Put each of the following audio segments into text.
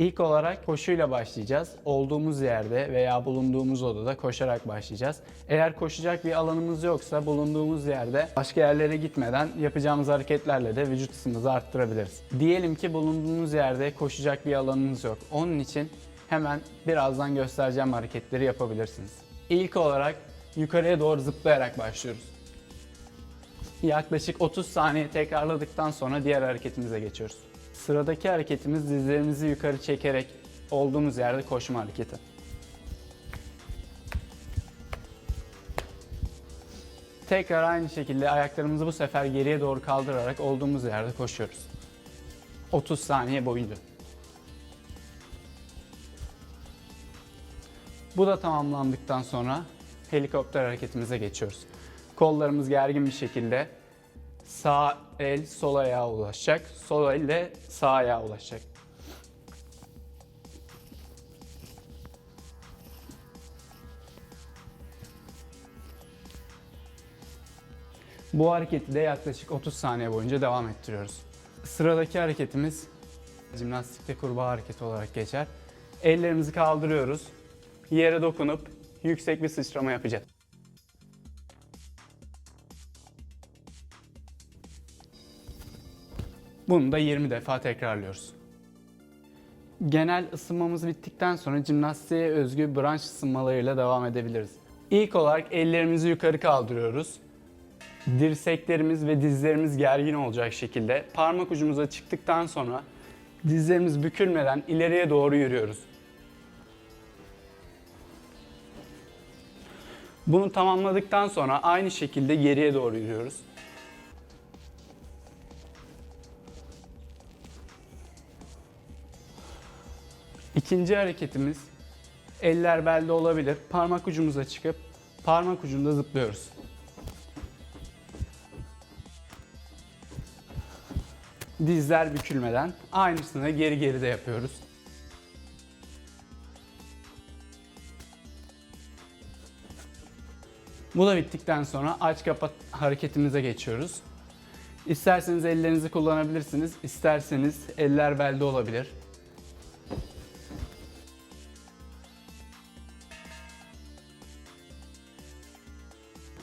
İlk olarak koşuyla başlayacağız. Olduğumuz yerde veya bulunduğumuz odada koşarak başlayacağız. Eğer koşacak bir alanımız yoksa bulunduğumuz yerde başka yerlere gitmeden yapacağımız hareketlerle de vücut ısımızı arttırabiliriz. Diyelim ki bulunduğunuz yerde koşacak bir alanınız yok. Onun için hemen birazdan göstereceğim hareketleri yapabilirsiniz. İlk olarak yukarıya doğru zıplayarak başlıyoruz. Yaklaşık 30 saniye tekrarladıktan sonra diğer hareketimize geçiyoruz. Sıradaki hareketimiz dizlerimizi yukarı çekerek olduğumuz yerde koşma hareketi. Tekrar aynı şekilde ayaklarımızı bu sefer geriye doğru kaldırarak olduğumuz yerde koşuyoruz. 30 saniye boyunca. Bu da tamamlandıktan sonra helikopter hareketimize geçiyoruz. Kollarımız gergin bir şekilde sağ el sol ayağa ulaşacak, sol elle sağ ayağa ulaşacak. Bu hareketi de yaklaşık 30 saniye boyunca devam ettiriyoruz. Sıradaki hareketimiz jimnastikte kurbağa hareketi olarak geçer. Ellerimizi kaldırıyoruz. Yere dokunup yüksek bir sıçrama yapacağız. Bunu da 20 defa tekrarlıyoruz. Genel ısınmamız bittikten sonra jimnastiğe özgü branş ısınmalarıyla devam edebiliriz. İlk olarak ellerimizi yukarı kaldırıyoruz. Dirseklerimiz ve dizlerimiz gergin olacak şekilde parmak ucumuza çıktıktan sonra dizlerimiz bükülmeden ileriye doğru yürüyoruz. Bunu tamamladıktan sonra aynı şekilde geriye doğru yürüyoruz. İkinci hareketimiz eller belde olabilir. Parmak ucumuza çıkıp parmak ucunda zıplıyoruz. Dizler bükülmeden aynısını geri geri de yapıyoruz. Bu da bittikten sonra aç kapat hareketimize geçiyoruz. İsterseniz ellerinizi kullanabilirsiniz, isterseniz eller belde olabilir.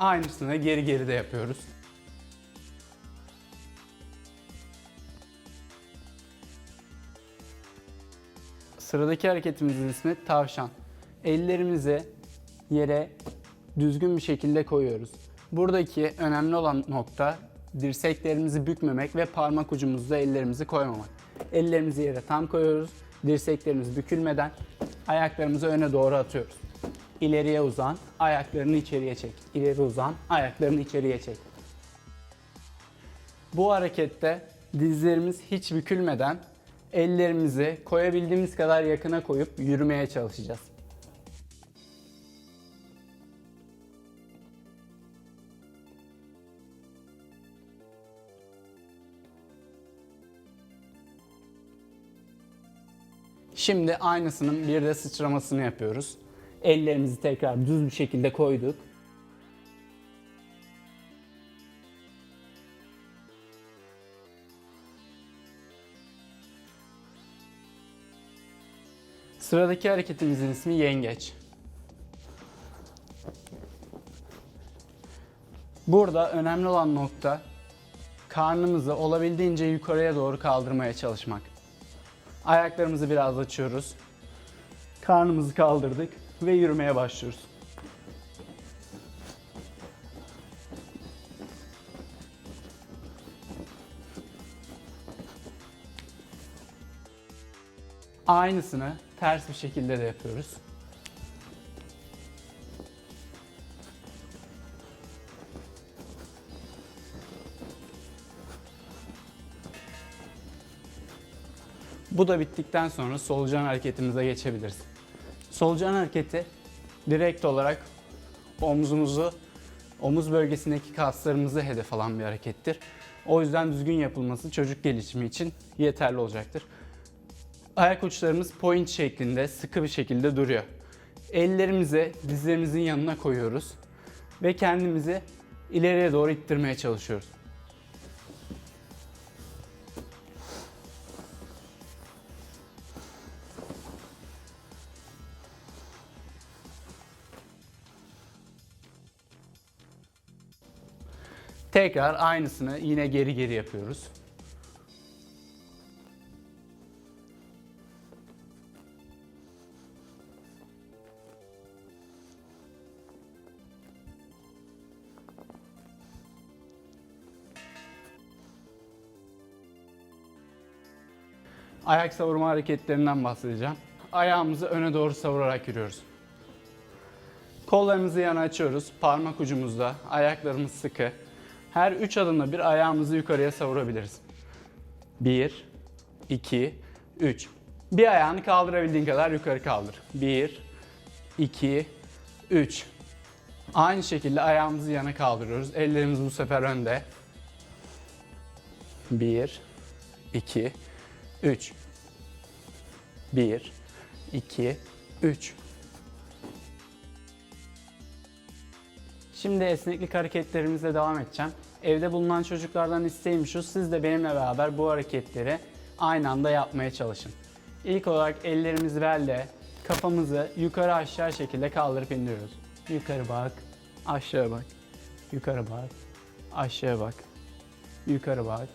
Aynısını geri geri de yapıyoruz. Sıradaki hareketimizin ismi tavşan. Ellerimizi yere düzgün bir şekilde koyuyoruz. Buradaki önemli olan nokta dirseklerimizi bükmemek ve parmak ucumuzda ellerimizi koymamak. Ellerimizi yere tam koyuyoruz. Dirseklerimiz bükülmeden ayaklarımızı öne doğru atıyoruz. İleriye uzan, ayaklarını içeriye çek. İleri uzan, ayaklarını içeriye çek. Bu harekette dizlerimiz hiç bükülmeden ellerimizi koyabildiğimiz kadar yakına koyup yürümeye çalışacağız. Şimdi aynısının bir de sıçramasını yapıyoruz. Ellerimizi tekrar düz bir şekilde koyduk. Sıradaki hareketimizin ismi yengeç. Burada önemli olan nokta karnımızı olabildiğince yukarıya doğru kaldırmaya çalışmak. Ayaklarımızı biraz açıyoruz. Karnımızı kaldırdık ve yürümeye başlıyoruz. Aynısını ters bir şekilde de yapıyoruz. Bu da bittikten sonra solucan hareketimize geçebiliriz. Solucan hareketi direkt olarak omzumuzu, omuz bölgesindeki kaslarımızı hedef alan bir harekettir. O yüzden düzgün yapılması çocuk gelişimi için yeterli olacaktır. Ayak uçlarımız point şeklinde sıkı bir şekilde duruyor. Ellerimizi dizlerimizin yanına koyuyoruz ve kendimizi ileriye doğru ittirmeye çalışıyoruz. Tekrar aynısını yine geri geri yapıyoruz. Ayak savurma hareketlerinden bahsedeceğim. Ayağımızı öne doğru savurarak yürüyoruz. Kollarımızı yana açıyoruz. Parmak ucumuzda. Ayaklarımız sıkı. Her 3 adımda bir ayağımızı yukarıya savurabiliriz. 1, 2, 3. Bir ayağını kaldırabildiğin kadar yukarı kaldır. 1, 2, 3. Aynı şekilde ayağımızı yana kaldırıyoruz. Ellerimiz bu sefer önde. 1, 2, 3. 1, 2, 3. Şimdi esneklik hareketlerimize devam edeceğim. Evde bulunan çocuklardan isteğim şu, siz de benimle beraber bu hareketleri aynı anda yapmaya çalışın. İlk olarak ellerimizi belde, kafamızı yukarı aşağı şekilde kaldırıp indiriyoruz. Yukarı bak, aşağı bak, yukarı bak, aşağı bak, yukarı bak,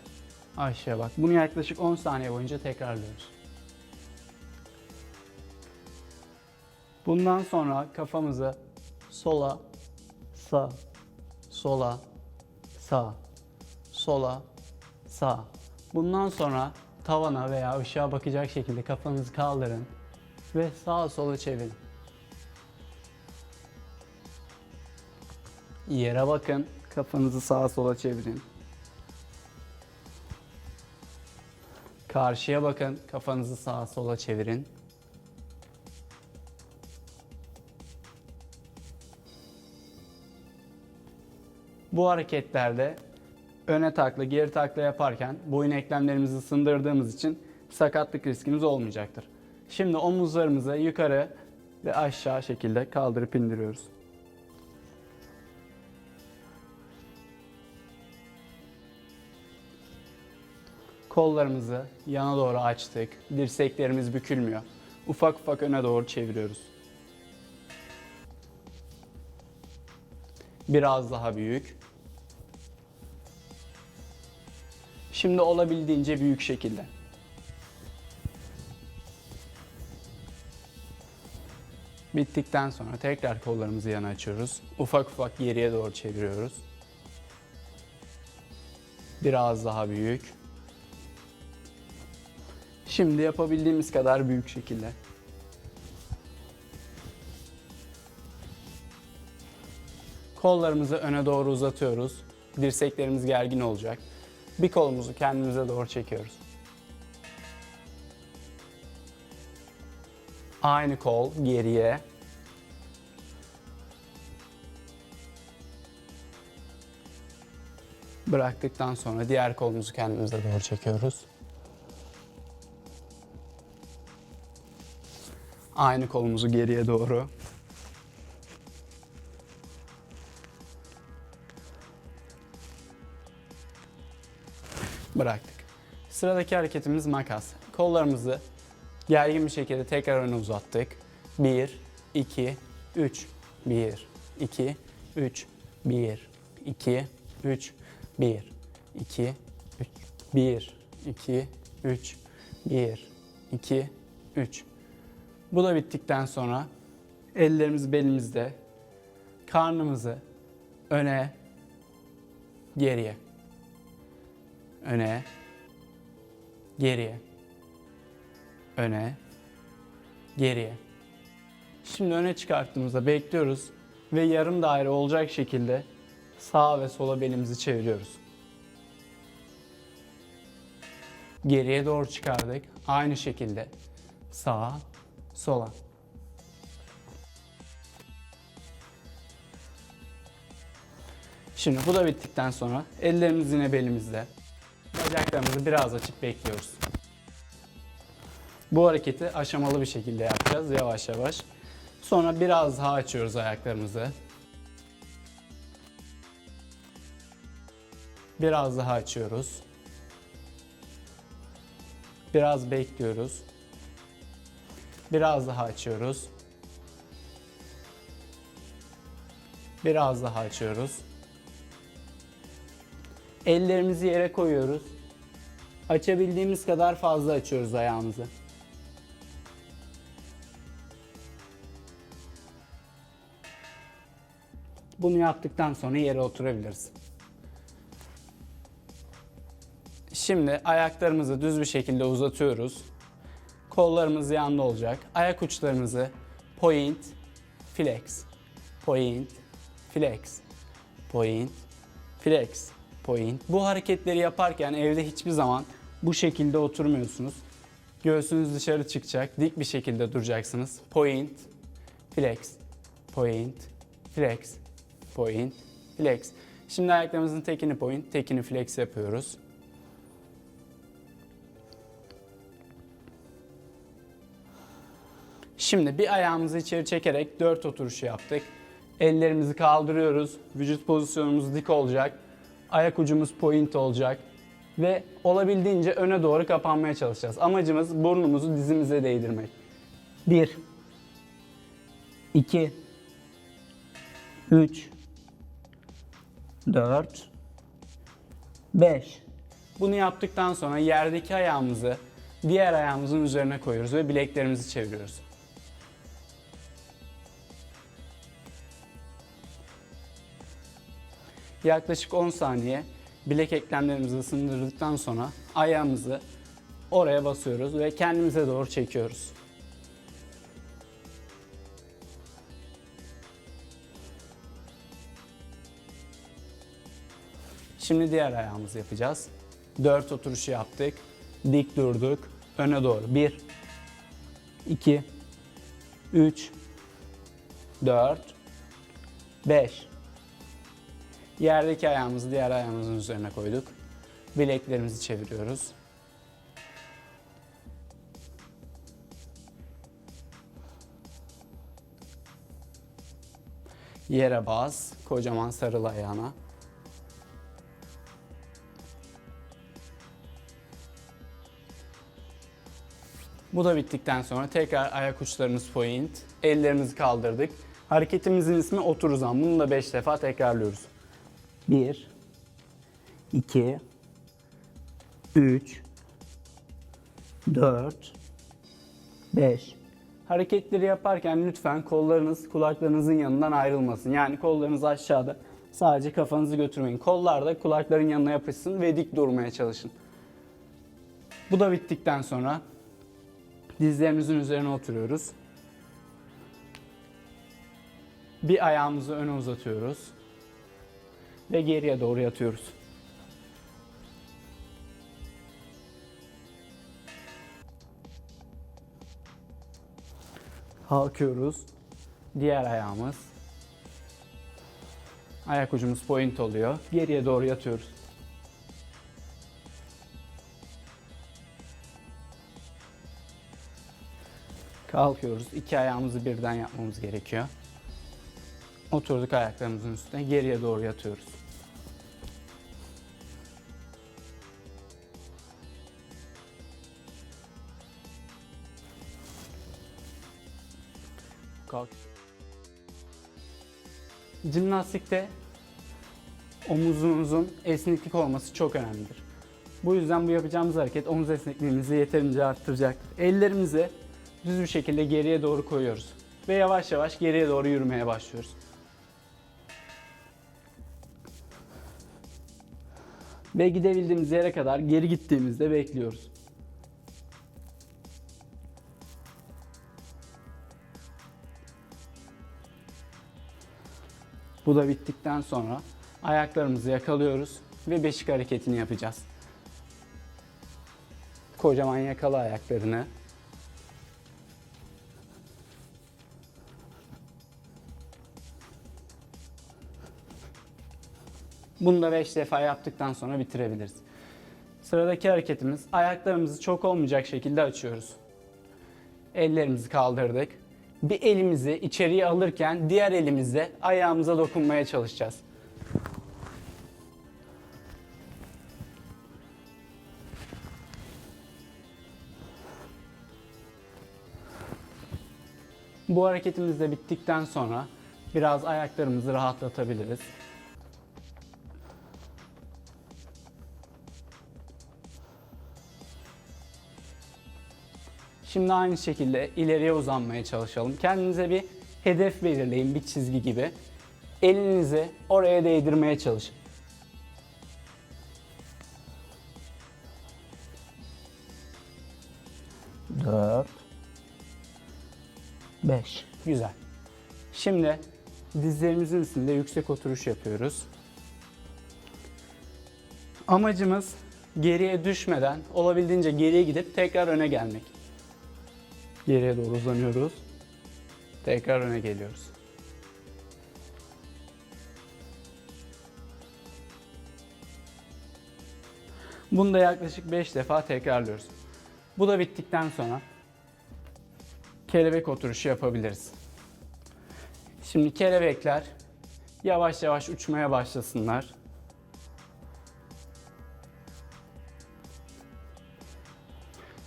aşağı bak. Bunu yaklaşık 10 saniye boyunca tekrarlıyoruz. Bundan sonra kafamızı sola, sağ, sola, sağ, sola, sağ. Bundan sonra tavana veya ışığa bakacak şekilde kafanızı kaldırın ve sağa sola çevirin. Yere bakın, kafanızı sağa sola çevirin. Karşıya bakın, kafanızı sağa sola çevirin. Bu hareketlerde öne takla, geri takla yaparken boyun eklemlerimizi sındırdığımız için sakatlık riskimiz olmayacaktır. Şimdi omuzlarımızı yukarı ve aşağı şekilde kaldırıp indiriyoruz. Kollarımızı yana doğru açtık. Dirseklerimiz bükülmüyor. Ufak ufak öne doğru çeviriyoruz. Biraz daha büyük. Şimdi olabildiğince büyük şekilde. Bittikten sonra tekrar kollarımızı yana açıyoruz. Ufak ufak geriye doğru çeviriyoruz. Biraz daha büyük. Şimdi yapabildiğimiz kadar büyük şekilde. Kollarımızı öne doğru uzatıyoruz. Dirseklerimiz gergin olacak. Bir kolumuzu kendimize doğru çekiyoruz. Aynı kol geriye. Bıraktıktan sonra diğer kolumuzu kendimize doğru çekiyoruz. Aynı kolumuzu geriye doğru. Bıraktık. Sıradaki hareketimiz makas. Kollarımızı gergin bir şekilde tekrar öne uzattık. 1, 2, 3. 1, 2, 3. 1, 2, 3. 1, 2, 3. 1, 2, 3. 1, 2, 3. Bu da bittikten sonra ellerimiz belimizde, karnımızı öne, geriye, öne, geriye, öne, geriye. Şimdi öne çıkarttığımızda bekliyoruz ve yarım daire olacak şekilde sağa ve sola belimizi çeviriyoruz. Geriye doğru çıkardık. Aynı şekilde sağa, sola. Şimdi bu da bittikten sonra ellerimiz yine belimizde. Bacaklarımızı biraz açıp bekliyoruz. Bu hareketi aşamalı bir şekilde yapacağız yavaş yavaş. Sonra biraz daha açıyoruz ayaklarımızı. Biraz daha açıyoruz. Biraz bekliyoruz. Biraz daha açıyoruz. Biraz daha açıyoruz. Ellerimizi yere koyuyoruz. Açabildiğimiz kadar fazla açıyoruz ayağımızı. Bunu yaptıktan sonra yere oturabiliriz. Şimdi ayaklarımızı düz bir şekilde uzatıyoruz. Kollarımız yanda olacak. Ayak uçlarımızı point, flex, point, flex, point, flex, point. Bu hareketleri yaparken evde hiçbir zaman bu şekilde oturmuyorsunuz. Göğsünüz dışarı çıkacak. Dik bir şekilde duracaksınız. Point, flex, point, flex, point, flex. Şimdi ayaklarımızın tekini point, tekini flex yapıyoruz. Şimdi bir ayağımızı içeri çekerek dört oturuşu yaptık. Ellerimizi kaldırıyoruz. Vücut pozisyonumuz dik olacak. Ayak ucumuz point olacak. Ve olabildiğince öne doğru kapanmaya çalışacağız. Amacımız burnumuzu dizimize değdirmek. 1 2 3 4 5 Bunu yaptıktan sonra yerdeki ayağımızı diğer ayağımızın üzerine koyuyoruz ve bileklerimizi çeviriyoruz. Yaklaşık 10 saniye bilek eklemlerimizi ısındırdıktan sonra ayağımızı oraya basıyoruz ve kendimize doğru çekiyoruz. Şimdi diğer ayağımızı yapacağız. 4 oturuşu yaptık. Dik durduk. Öne doğru. 1 2 3 4 5 Yerdeki ayağımızı diğer ayağımızın üzerine koyduk. Bileklerimizi çeviriyoruz. Yere bas, kocaman sarıl ayağına. Bu da bittikten sonra tekrar ayak uçlarımız point, ellerimizi kaldırdık. Hareketimizin ismi otur uzan. Bunu da 5 defa tekrarlıyoruz. 1 2 3 4 5 Hareketleri yaparken lütfen kollarınız kulaklarınızın yanından ayrılmasın. Yani kollarınız aşağıda. Sadece kafanızı götürmeyin. Kollar da kulakların yanına yapışsın ve dik durmaya çalışın. Bu da bittikten sonra dizlerimizin üzerine oturuyoruz. Bir ayağımızı öne uzatıyoruz ve geriye doğru yatıyoruz. Kalkıyoruz. Diğer ayağımız. Ayak ucumuz point oluyor. Geriye doğru yatıyoruz. Kalkıyoruz. İki ayağımızı birden yapmamız gerekiyor. Oturduk ayaklarımızın üstüne. Geriye doğru yatıyoruz. Kalk. Jimnastikte omuzunuzun esneklik olması çok önemlidir. Bu yüzden bu yapacağımız hareket omuz esnekliğimizi yeterince arttıracak. Ellerimizi düz bir şekilde geriye doğru koyuyoruz. Ve yavaş yavaş geriye doğru yürümeye başlıyoruz. Ve gidebildiğimiz yere kadar geri gittiğimizde bekliyoruz. Bu da bittikten sonra ayaklarımızı yakalıyoruz ve beşik hareketini yapacağız. Kocaman yakala ayaklarını. Bunu da 5 defa yaptıktan sonra bitirebiliriz. Sıradaki hareketimiz ayaklarımızı çok olmayacak şekilde açıyoruz. Ellerimizi kaldırdık. Bir elimizi içeriye alırken diğer elimizle ayağımıza dokunmaya çalışacağız. Bu hareketimiz de bittikten sonra biraz ayaklarımızı rahatlatabiliriz. Şimdi aynı şekilde ileriye uzanmaya çalışalım. Kendinize bir hedef belirleyin, bir çizgi gibi. Elinizi oraya değdirmeye çalışın. Dört. Beş. Güzel. Şimdi dizlerimizin üstünde yüksek oturuş yapıyoruz. Amacımız geriye düşmeden olabildiğince geriye gidip tekrar öne gelmek. Geriye doğru uzanıyoruz. Tekrar öne geliyoruz. Bunu da yaklaşık 5 defa tekrarlıyoruz. Bu da bittikten sonra kelebek oturuşu yapabiliriz. Şimdi kelebekler yavaş yavaş uçmaya başlasınlar.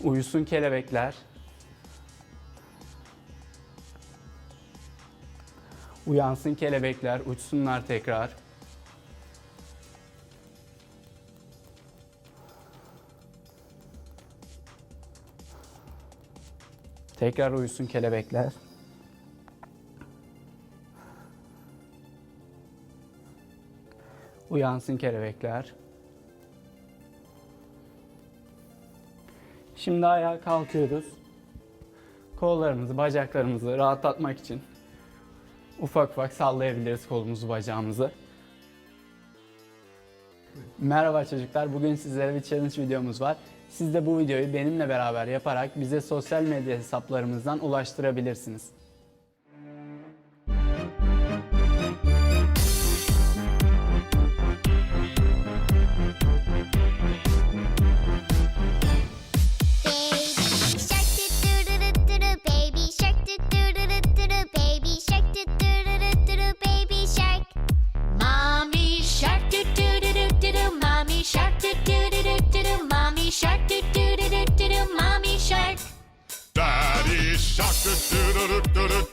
Uyusun kelebekler. Uyansın kelebekler, uçsunlar tekrar. Tekrar uyusun kelebekler. Uyansın kelebekler. Şimdi ayağa kalkıyoruz. Kollarımızı, bacaklarımızı rahatlatmak için ufak ufak sallayabiliriz kolumuzu, bacağımızı. Merhaba çocuklar. Bugün sizlere bir challenge videomuz var. Siz de bu videoyu benimle beraber yaparak bize sosyal medya hesaplarımızdan ulaştırabilirsiniz.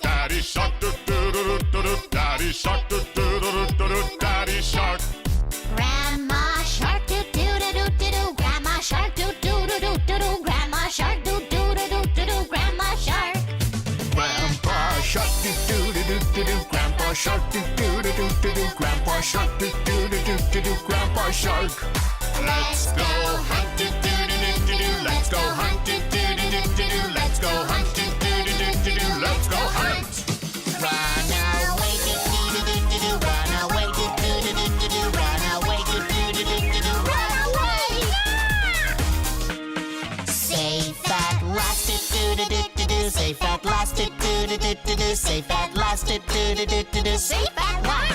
daddy shark, do do do do do daddy shark, do do do do do daddy shark. Grandma shark, do do do do do grandma shark, do do do do do grandma shark, do do do do do grandma shark. Grandpa shark, do do do do do grandpa shark, do do do do do grandpa shark, do do do do do grandpa shark. Let's go hunt, do do do do do. Let's go hunt, do do do do do. Let's go hunt let's go hunt. Run away, do do do do do, run away, do do do do do, run away, do do do do do, run away. Safe at last, do do do do do, safe at last, do do do do do, safe at last, do do do do do, safe at last.